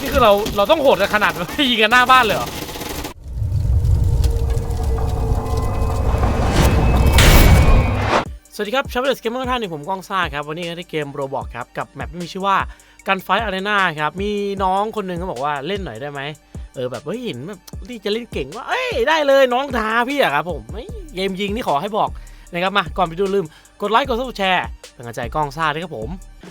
นี่คือเราเราต้องโหดกันขนาดยิงกันหน้าบ้านเลยเหรอสวัสดีครับชาวเวสเกมเมอร์ท่านหนึ่งผมก้องซ่าครับ วันนี้ก็ได้เกมโรบอกครับ กับแมปที่มีชื่อว่าการไฟอารีนาครับ มีน้องคนหนึ่งเขาบอกว่าเล่นหน่อยได้ไหมเออแบบเฮ้ยเห็นแบบนี่จะเล่นเก่งว่าเอ้ยได้เลยน้องท้าพี่อะครับผมเฮ้ยเกมยิงนี่ขอให้บอกนะครับมาก่อนไปดูลืมกดไลค์กดซับสไครต์เป็นกำลังใจก้องซ่าด้วยครับผม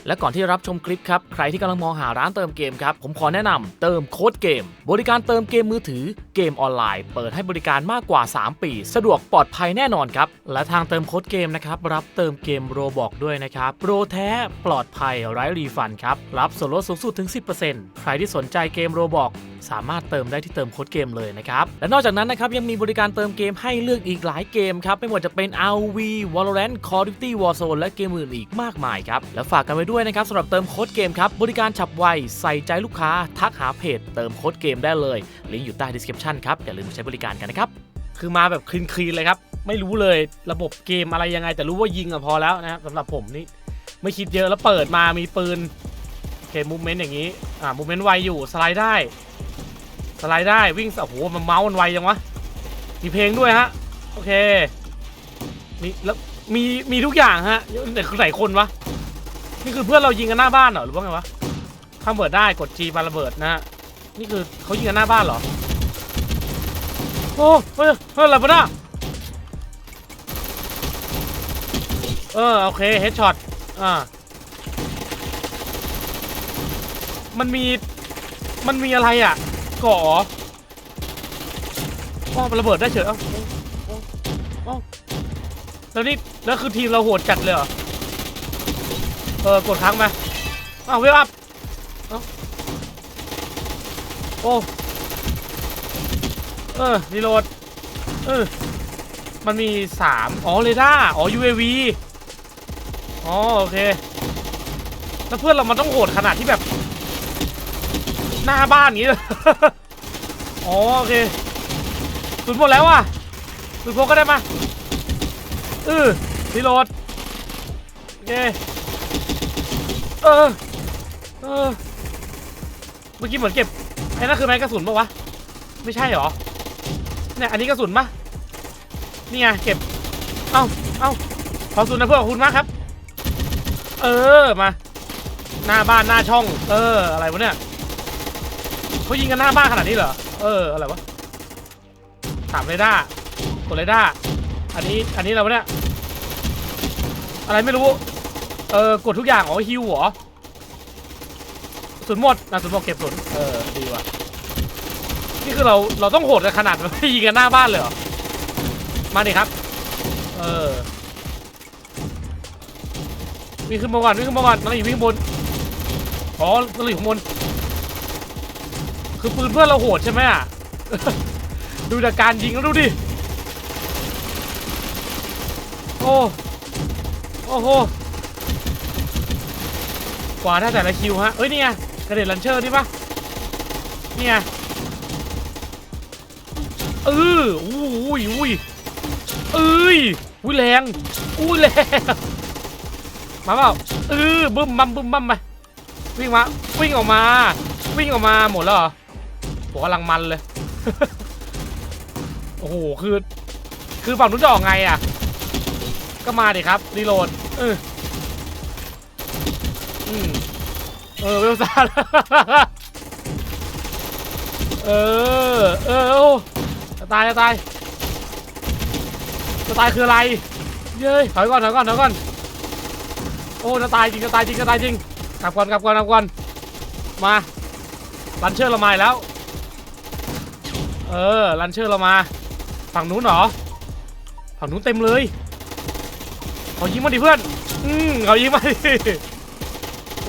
และก่อนที่รับชมคลิปครับ ใครที่กำลังมองหาร้านเติมเกมครับ ผมขอแนะนำเติมโค้ดเกม บริการเติมเกมมือถือเกมออนไลน์ เปิดให้บริการมากกว่า 3 ปี สะดวกปลอดภัยแน่นอนครับ และทางเติมโค้ดเกมนะครับ รับเติมเกมโรบอกด้วยนะครับโปรแท้ปลอดภัยไร้รีฟันครับ รับส่วนลดสูงสุดถึง 10%ใครที่สนใจเกมโรบอกสามารถเติมได้ที่เติมโค้ดเกมเลยนะครับ และนอกจากนั้นนะครับยังมีบริการเติมเกมให้เลือกอีกหลายเกมครับไม่ว่าจะเป็น RV Valorant Call of Duty Warzone และเกมอื่นอีกมากมายครับและฝากกันไว้ด้วยนะครับสำหรับเติมโค้ดเกมครับบริการฉับไวใส่ใจลูกค้า ทักหาเพจ เติมโค้ดเกมได้เลยลิงก์อยู่ใต้ description ครับอย่าลืมใช้บริการกันนะครับคือมาแบบคลีนคลีนเลยครับไม่รู้เลยระบบเกมอะไรยังไง แต่รู้ว่ายิงอะพอแล้วนะครับสำหรับผมนี่ไม่คิดเยอะแล้วเปิดมามีปืนโอเคมูเมนต์อย่างนี้อ่ามูเมนต์ไวอยู่สไลด์ได้สไลด์ได้วิ่งโอ้โหมันเมาส์มันไวจังวะมีเพลงด้วยฮะโอเคมีแล้วมีมีทุกอย่างฮะแต่คือไหนคนวะ นี่คือเพื่อนเรายิงกันหน้าบ้านเหรอหรือว่าไงวะข้ามเบิดได้กด G ปาระเบิดนะฮะนี่คือเขายิงกันหน้าบ้านเหรอโอ้เฮ้ยเฮ้ยอะไรปะน่ะเออโอเคเฮดช็อตอ่ามันมีมันมีอะไรอะก่อเหรอมระเบิดได้เฉยอ้าเอ้าเอ้าเอ้าแล้วนี่แล้วคือทีมเราโหดจัดเลยเหรอ เออกดค้างมอ้าวเวลอัพเอ้าโอ้เออรีโหลดเออมันมีสามอ๋อเรดาร์อ๋อ UAV อ๋อ โอเค แล้วเพื่อนเรามันต้องโหดขนาดที่แบบ หน้าบ้านอย่างนี้เลยอ๋อ โอเคสุดหมดแล้วว่ะสุดพวกก็ได้มาเออรีโหลด โอเค เออเออเมื่อกี้เหมือนเก็บไอ้นั่นคือไม้กระสุนปะวะ ไม่ใช่หรอ เนี่ยอันนี้กระสุนปะนี่ไงเก็บ เอ้าเอ้าขอสุนนะเพื่อนขอบคุณมากครับ เออมา หน้าบ้านหน้าช่อง เออ อะไรวะเนี่ยเขายิงกันหน้าบ้านขนาดนี้เหรอ เออ อะไรวะ ถามเรด้ากดเรด้าอันนี้ อันนี้เราเนี่ย อะไรไม่รู้ เออกดทุกอย่างอ๋อฮิวเหรอสุนหมดนะสุนหมดเก็บสุนเออดีว่ะนี่คือเราเราต้องโหดกันขนาดไม่ยิงกันหน้าบ้านเลยเหรอมาดิครับ เออวิ่งขึ้นมาก่อนวิ่งขึ้นมาก่อนมันอยู่วิ่งข้างบนอ๋อมันอยู่ข้างบนคือปืนเพื่อนเราโหดใช่ไหมอะดูจากการยิงแล้วดูดิโอ้โอ้โห กว่าได้แต่ละคิวฮะเอ้ยนี่ไงกระเด็นลันเชอร์นี่ปะนี่ไงเอออุ้ยอุ้ยเอ้ยอุ้ยแรงอุ้ยแรงมาเปล่าเออบึ้มบัมบึ้มบัมไปวิ่งมาวิ่งออกมา วิ่งออกมาหมดแล้วเหรอผมกำลังมันเลยโอ้โหคือ คือฝั่งนู้นจะออกไงอะ ก็มาดิครับรีโหลดเออ อืมเออเวลซ่าเออ เออโอ้จะตายจะตายจะตายคืออะไร เย้ยถอยก่อนถอยก่อนถอยก่อน โอ้จะตายจริงจะตายจริงจะตายจริง กลับก่อนกลับก่อนกลับก่อน มาลันเชอร์เรามาแล้ว เออลันเชอร์เรามา ฝั่งนู้นเหรอ ฝั่งนู้นเต็มเลย เขายิงมาดิเพื่อน อืมเขายิงมาดิ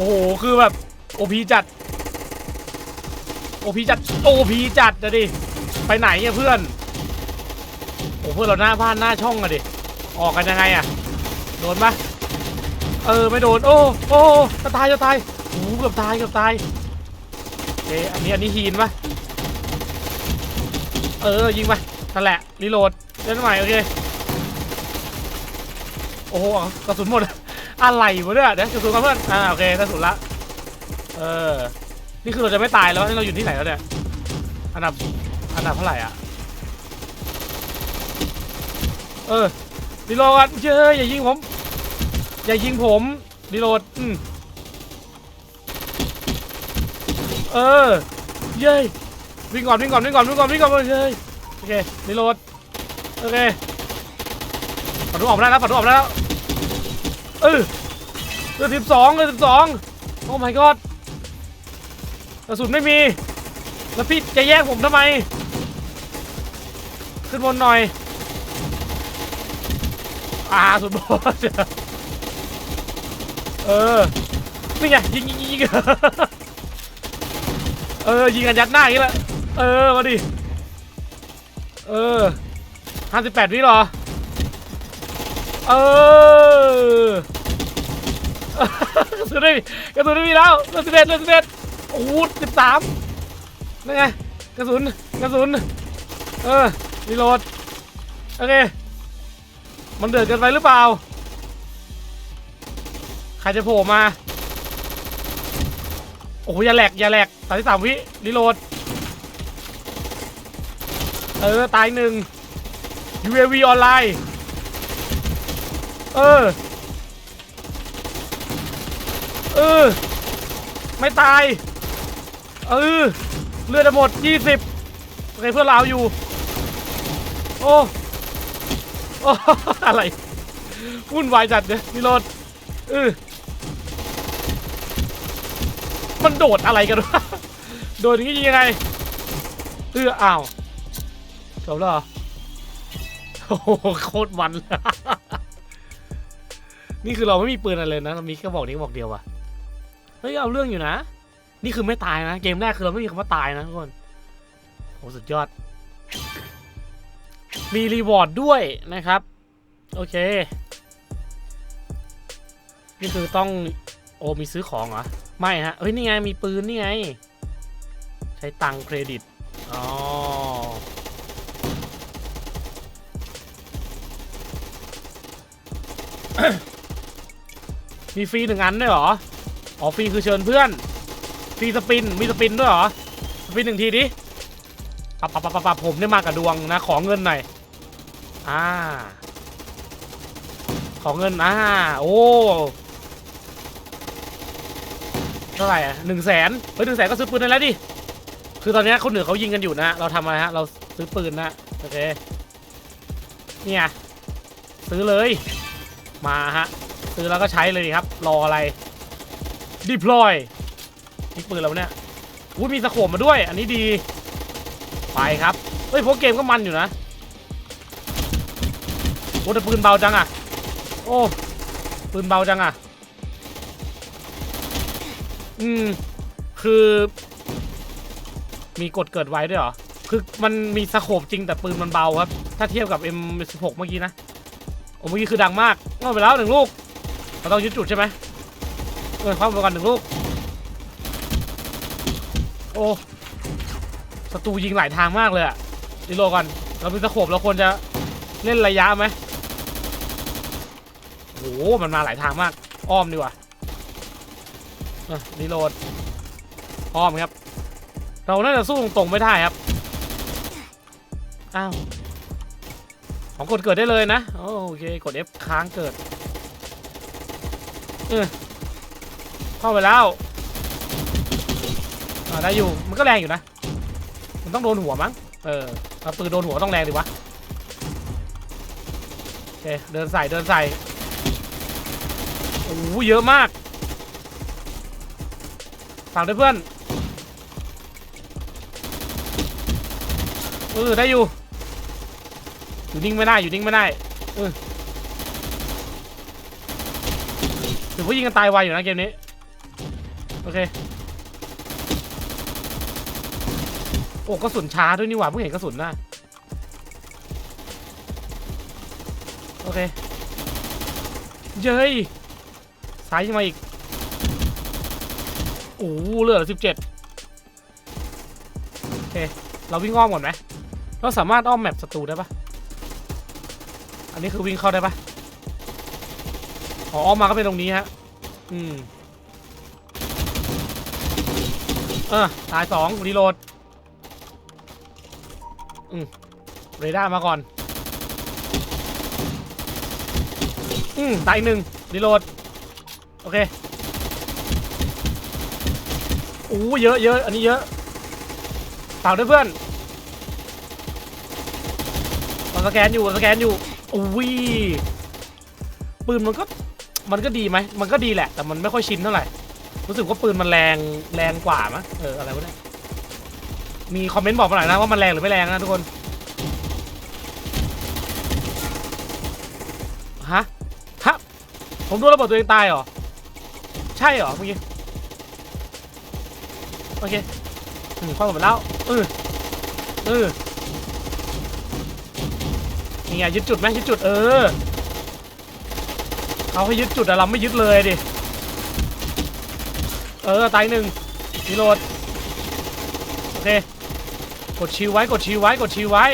อ้โห คือแบบโอพีจัดโอพีจัดโอพีจัดนะดิ ไปไหนเนี่ยเพื่อน โอ้เพื่อนเราหน้าบ้านหน้าช่องอะดิ ออกกันยังไงอะโดนปะเออไม่โดน โอ้โอ้จะตายจะตายโอ้เกือบตายเกือบตายโอเคอันนี้อันนี้ฮีนปะเออยิงไปนั่นแหละรีโหลดเล่นใหม่โอเคโอ้โหกระสุนหมด อะไรวะเนี่ยเดี๋ยวกระสุนกันเพื่อนอ่าโอเคกระสุนละเออนี่คือเราจะไม่ตายแล้วนี่เราอยู่ที่ไหนแล้วเนี่ยอันดับอันดับเท่าไหร่อะเออรีโหลดเจ้ยอย่ายิงผม อย่ายิงผมรีโหลดอืมเออเย้ยวิ่งก่อนวิ่งก่อนวิ่งก่อนวิ่งก่อนวิ่งก่อนเย้ยโอเครีโหลดโอเคปัดทุออกมาได้แล้วปัดทุออกมาได้แล้ว เออเหลือสิบสองเหลือสิบสองโอ้ my god กระสุนไม่มี แล้วพี่จะแยกผมทำไม ขึ้นบนหน่อย อ่าสุดบอสเออนี่ไงยิงยิงยิงยิงเออ ยิงกันยัดหน้าอย่างนี้แหละเออ มาดิ เออห้าสิบแปดวิเหรอ เออ กระสุนได้มีกระสุนได้มีแล้วเลือดสิบเอ็ดเลือดสิบเอ็ดโอ้โหสิบสามนั่นไงกระสุนกระสุนเออรีโหลดโอเคมันเดือดเกินไปหรือเปล่าใครจะโผล่มาโอ้โหอย่าแหลกอย่าแหลกสามที่สามวิรีโหลดเออตายหนึ่ง UAV ออนไลน์เออ เออไม่ตาย เออเลือดจะหมด 20โอเคเพื่อนเราอยู่ โอ้โอ้อะไรวุ่นวายจัดเลยนี่รถเออมันโดดอะไรกันวะโดดอย่างนี้ยังไงเอออ้าวจบแล้วเหรอโอ้โหโคตรมัน นี่คือเราไม่มีปืนอะไรเลยนะ เรามีแค่บอกนี้บอกเดียวอะ เฮ้ยเอาเรื่องอยู่นะ นี่คือไม่ตายนะ เกมแรกคือเราไม่มีคำว่าตายนะทุกคนโหสุดยอด มีรีวอร์ดด้วยนะครับ โอเค นี่คือต้องโอ้มีซื้อของเหรอ ไม่ฮะ เฮ้ย นี่ไง มีปืน นี่ไง ใช้ตังค์เครดิต อ๋อ มีฟรีหนึ่งอันด้วยเหรอ อ๋อฟรีคือเชิญเพื่อนฟรีสปินมีสปินด้วยเหรอสปินหนึ่งทีดิปับปับปับปับผมเนี่ยมากับดวงนะ ขอเงินหน่อยอ่า ขอเงินอ่าโอ้เท่าไหร่อะหนึ่งแสนเฮ้ยหนึ่งแสนก็ซื้อปืนได้แล้วดิคือตอนนี้คนเหนือเขายิงกันอยู่นะ เราทำอะไรฮะ เราซื้อปืนนะโอเคเนี่ยซื้อเลย มาฮะ ซื้อแล้วก็ใช้เลยครับ รออะไร deploy นี่ปืนเราเนี่ยอุ้ยมีสโคปมาด้วย อันนี้ดี ไปครับ เฮ้ยพวกเกมก็มันอยู่นะโอ้แต่ปืนเบาจังอะ โอ้ ปืนเบาจังอะ อืม คือ มีกดเกิดไว้ด้วยเหรอ คือมันมีสโคปจริงแต่ปืนมันเบาครับ ถ้าเทียบกับ M16 เมื่อกี้นะ โอ้เมื่อกี้คือดังมากเอไปแล้วหนึ่งลูก เราต้องยึดจุดใช่ไหม เออเข้าไปก่อนหนึ่งลูก โอ้ศัตรูยิงหลายทางมากเลยอะดิโลก่อน เราเป็นสโคปเราควรจะเล่นระยะไหมโอ้โหมันมาหลายทางมาก อ้อมดีกว่ารีโหลด อ้อมครับ เราน่าจะสู้ตรงๆไม่ได้ครับ อ้าว ของกดเกิดได้เลยนะ โอเค กด F ค้างเกิด เออ เข้าไปแล้วอ่าได้อยู่มันก็แรงอยู่นะ มันต้องโดนหัวมั้งเออเอาปืนโดนหัวต้องแรงดิวะโอเคเดินใส่เดินใส่โอ้โหเยอะมากฝั่งด้วยเพื่อนเออได้อยู่ อยู่นิ่งไม่ได้อยู่นิ่งไม่ได้เออถือว่ายิงกันตายไวอยู่นะเกมนี้ เค โอ้กระสุนช้าด้วยนี่หว่าเพิ่งเห็นกระสุนนะโอเค เย้ยซ้ายมาอีก โอ้โหเหลือสิบเจ็ดโอเค เราวิ่งอ้อมก่อนไหมเราสามารถอ้อมแมปศัตรูได้ปะอันนี้คือวิ่งเข้าได้ปะอ๋ออ้อมมาก็เป็นตรงนี้ฮะ อืม เออตายสองรีโหลดอืมเรดาร์มาก่อน อืมตายหนึ่งรีโหลด โอเคอู้เยอะเยอะอันนี้เยอะฝากด้วยเพื่อนเราสแกนอยู่สแกนอยู่อุ้ยปืนมันก็มันก็ดีไหมมันก็ดีแหละ แต่มันไม่ค่อยชินเท่าไหร่ รู้สึกว่าปืนมันแรงแรงกว่ามั้ยเอออะไรวะเนี่ยมีคอมเมนต์บอกมาหน่อยนะว่ามันแรงหรือไม่แรงนะทุกคนฮะฮะผมโดนระเบิดตัวเองตายเหรอ ใช่เหรอเมื่อกี้โอเคอืมความหมดแล้วเออเออนี่ไงยึดจุดไหมยึดจุดเออเขาให้ยึดจุดแต่เราไม่ยึดเลยดิ เออตายหนึ่งรีโหลดโอเคกดชิวไว้กดชิวไว้กดชิวไว้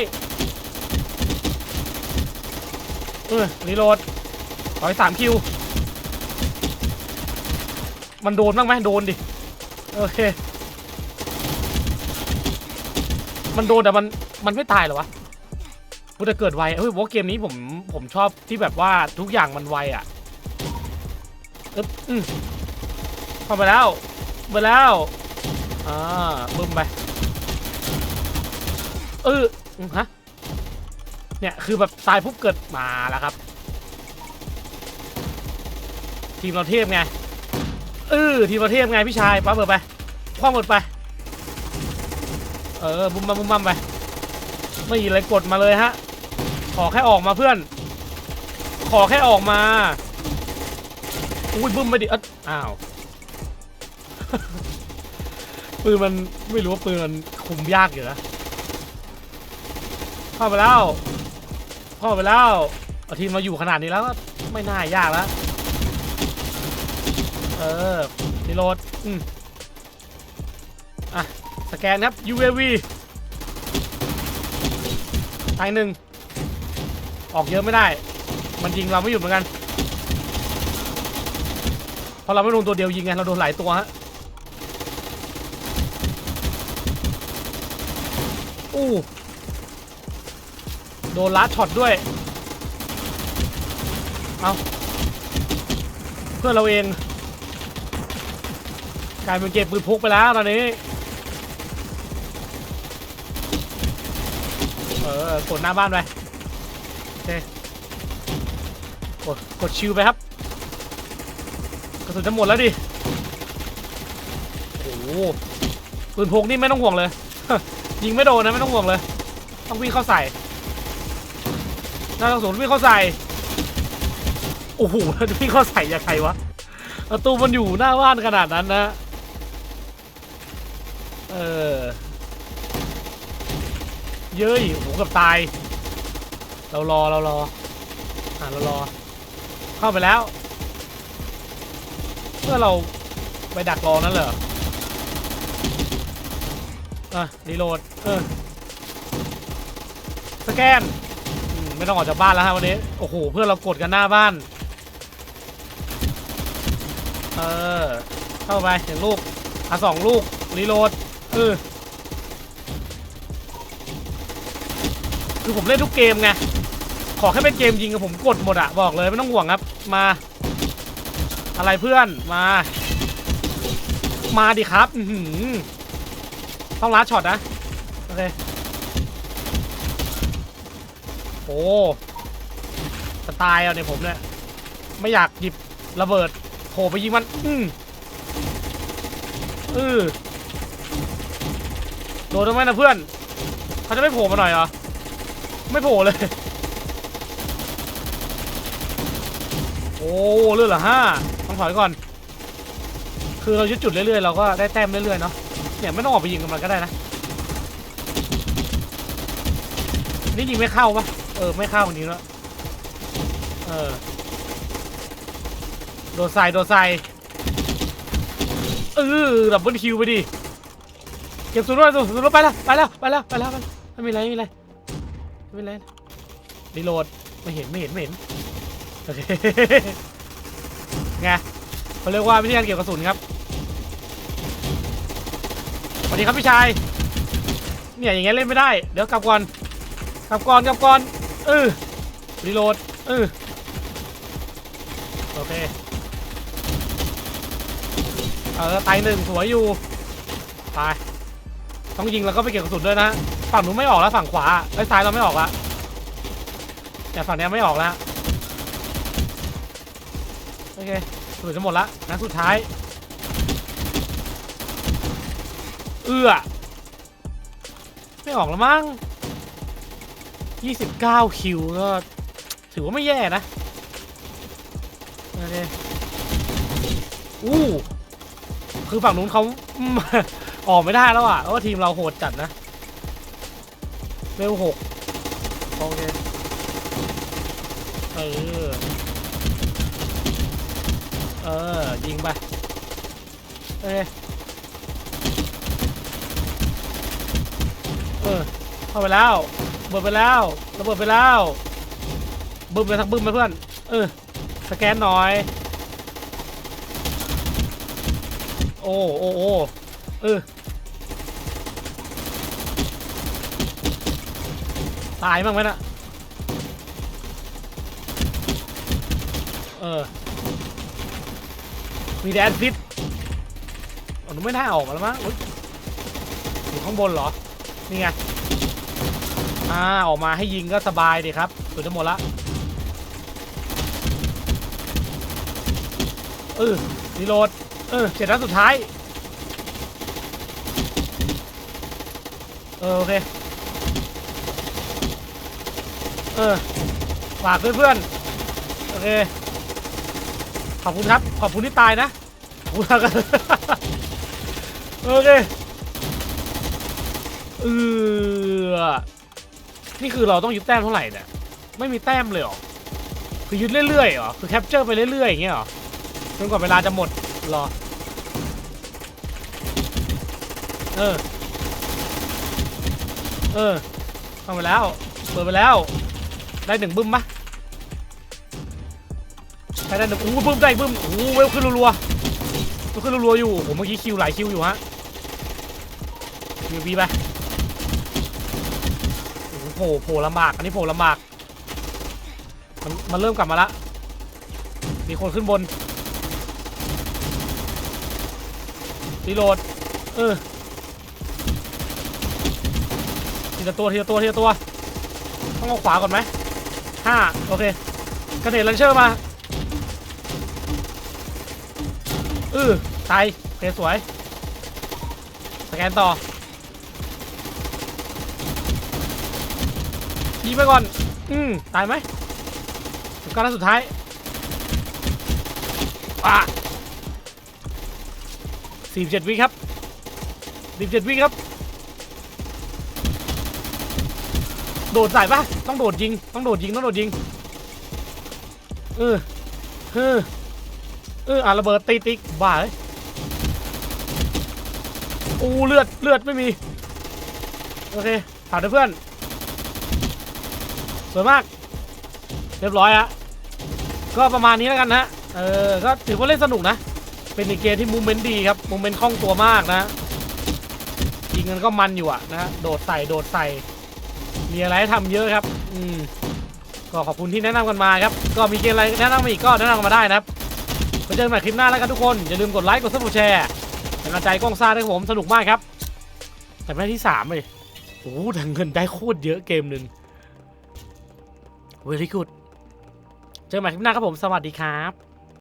เออรีโหลดร้อยสามคิว มันโดนบ้างไหมโดนดิโอเค มันโดนแต่มันมันไม่ตายเหรอวะกูจะเกิดไวเฮ้ยว่าเกมนี้ผมผมชอบที่แบบว่าทุกอย่างมันไวอะอึ๊บอืม เข้าไปแล้วไปแล้วอ่าบึ้มไปเออฮะเนี่ยคือแบบตายปุ๊บเกิดมาแล้วครับ ทีมเราเทพไงเออทีมเราเทพไงพี่ชายปั๊บเบิดไปคว้างหมดไป เออบุ้มบัมบุ้มบัมไปไม่มีอะไรกดมาเลยฮะ ขอแค่ออกมาเพื่อน ขอแค่ออกมาอุ้ยบึ้มไปดิเอ้ยอ้าว ปืนมันไม่รู้ว่าปืนมันคุมยากอยู่นะเข้าไปแล้วเข้าไปแล้วเอาทีมมาอยู่ขนาดนี้แล้วก็ไม่น่ายากแล้วเออรีโหลดอืมอะสแกนครับ UAV ตายหนึ่งออกเยอะไม่ได้ มันยิงเราไม่หยุดเหมือนกัน เพราะเราไม่โดนตัวเดียวยิงไง เราโดนหลายตัวฮะ อู้โดนลัดช็อตด้วย เอาเพื่อนเราเองกลายเป็นเก็บปืนพกไปแล้วตอนนี้ เออกดหน้าบ้านไปโอเคกดกดชิวไปครับกระสุนจะหมดแล้วดิ โอ้ปืนพกนี่ไม่ต้องห่วงเลย ยิงไม่โดนนะไม่ต้องห่วงเลย ต้องวิ่งเข้าใส่หน้ากระสุนวิ่งเข้าใส่โอ้โหจะวิ่งเข้าใส่ยังไงวะประตูมันอยู่หน้าบ้านขนาดนั้นนะเออเย้ยโอ้โหกับตาย เรารอเรารออ่าเรารอ เข้าไปแล้วเพื่อเราไปดักรอนั่นเหรอ อะรีโหลดเออสแกนอืมไม่ต้องออกจากบ้านแล้วฮะวันนี้ โอ้โห เพื่อนเรากดกันหน้าบ้าน เออ เข้าไปหนึ่งลูกอะสองลูก รีโหลดเออคือผมเล่นทุกเกมไง ขอแค่เป็นเกมยิงกับผมกดหมดอะบอกเลยไม่ต้องห่วงครับ มา อะไรเพื่อน มา มาดิครับ อือหือ ต้องลัดช็อตนะ โอเค โอ้จะตายเอาเนี่ยผมเนี่ย ไม่อยากหยิบระเบิดโผล่ไปยิงมัน อืมอือโดนทำไมนะเพื่อน เขาจะไม่โผล่มาหน่อยเหรอ ไม่โผล่เลย โอ้เลือดเหรอห้าต้องถอยก่อน คือเรายึดจุดเรื่อยๆ เราก็ได้แต้มเรื่อยๆ เนาะ เนี่ยไม่ต้องออกไปยิงกับมันก็ได้นะ นี่ยิงไม่เข้าปะเออ ไม่เข้าอันนี้แล้วเออ โดนใส่โดนใส่เออดับเบิลคิวไปดิ เก็บศูนย์ด้วยศูนย์ศูนย์ไปแล้วไปแล้วไปแล้วไปแล้วไปแล้วไม่มีอะไรไม่มีอะไรไม่มีอะไรรีโหลดไม่เห็นไม่เห็นไม่เห็นโอเคไงเขาเรียกว่าวิธีการเก็บกระสุนครับ วัสดีครับพี่ชาย เนี่ยอย่างเงี้ยเล่นไม่ได้ เดี๋ยวกลับก่อน กลับก่อนกลับก่อนเออรีโหลดเออโอเค เออตายหนึ่งสวยอยู่ ตาย ต้องยิงแล้วก็ไปเก็บกระสุนด้วยนะ ฝั่งนู้นไม่ออกแล้วฝั่งขวาไอ้ซ้ายเราไม่ออกละแต่ฝั่งนี้ไม่ออกแล้ว โอเคสุนจะหมดละนัดสุดท้าย เอื้อ ไม่ออกแล้วมั้ง 29 คิวก็ ถือว่าไม่แย่นะโอเคอู้คือฝั่งนู้นเขาออกไม่ได้แล้วอะเพราะว่าทีมเราโหดจัดนะ เร็วหกโอเค เออ เออ ยิงไปโอเค เออ เข้าไปแล้วเบิดไปแล้วระเบิดไปแล้วบึ้มไปทักบึ้มไปเพื่อนเออสแกนหน่อย โอ้โอ้โอ้เออตายบ้างไหมน่ะเออมีแดนฟิตอ๋อหนูไม่น่าออกมาแล้วมั้งอยู่ข้างบนเหรอ นี่ไง อ่าออกมาให้ยิงก็สบายดีครับสุดจะหมดละเออรีโหลดเออเจ็ดนัดสุดท้าย เออโอเค เออฝากเพื่อนๆ โอเค ขอบคุณครับ ขอบคุณที่ตายนะขอบคุณครับโอเค เออ นี่คือเราต้องยึดแต้มเท่าไหร่เนี่ยไม่มีแต้มเลยหรอคือยึดเรื่อยๆหรอคือแคปเจอร์ไปเรื่อยๆอย่างเงี้ยหรอจนกว่าเวลาจะหมดหรอเออเออทำไปแล้วเปิดไปแล้วได้หนึ่งบึ้มปะได้ได้หนึ่งอู้บึ้มได้บึ้มอู้เวลขึ้นรัวๆขึ้นรัวๆอยู่โอ้โหเมื่อกี้คิวหลายคิวอยู่ฮะคิวบีไป โผล่โผล่ลำบาก อันนี้โผล่ลำบาก มันมันเริ่มกลับมาละ มีคนขึ้นบนรีโหลด เออ ทีละตัวทีละตัวทีละตัว ต้องเอาขวาก่อนไหมห้าโอเคกระเด็นลันเชอร์มาเออตายโอเคสวย สแกนต่อ ยิงไปก่อน อืมตายไหมก้าวสุดท้ายอะสี่เจ็ดวิครับสี่เจ็ดวิครับ โดดใส่ปะต้องโดดยิง ต้องโดดยิง ต้องโดดยิง เออ เออ เอออะระเบิดตีติ๊กบ้าเลยอู้เลือด เลือดไม่มี โอเคผ่านด้วยเพื่อน วยมาก เรียบร้อยอะก็ประมาณนี้แล้วกันนะเออก็ถือว่าเล่นสนุกนะ เป็นอีกเกมที่มูเมนต์ดีครับมูเมนต์คล่องตัวมากนะยิงกันก็มันอยู่อะนะฮะโดดใส่โดดใส่ มีอะไรให้ทำเยอะครับ อืมก็ขอบคุณที่แนะนำกันมาครับ ก็มีเกมอะไรแนะนำมาอีกก็แนะนำมาได้นะครับไว้เจอกันใหม่คลิปหน้าแล้วกันทุกคน อย่าลืมกดไลค์กดซับสไครต์แชร์เป็นกำลังใจกล้องซ่าด้วยผมสนุกมากครับ แต่ไม่ได้ที่สามเลยโอ้โหแต่เงินได้โคตรเยอะเกมหนึ่ง เวลี่กูดเจอกันใหม่คลิปหน้าครับผม สวัสดีครับ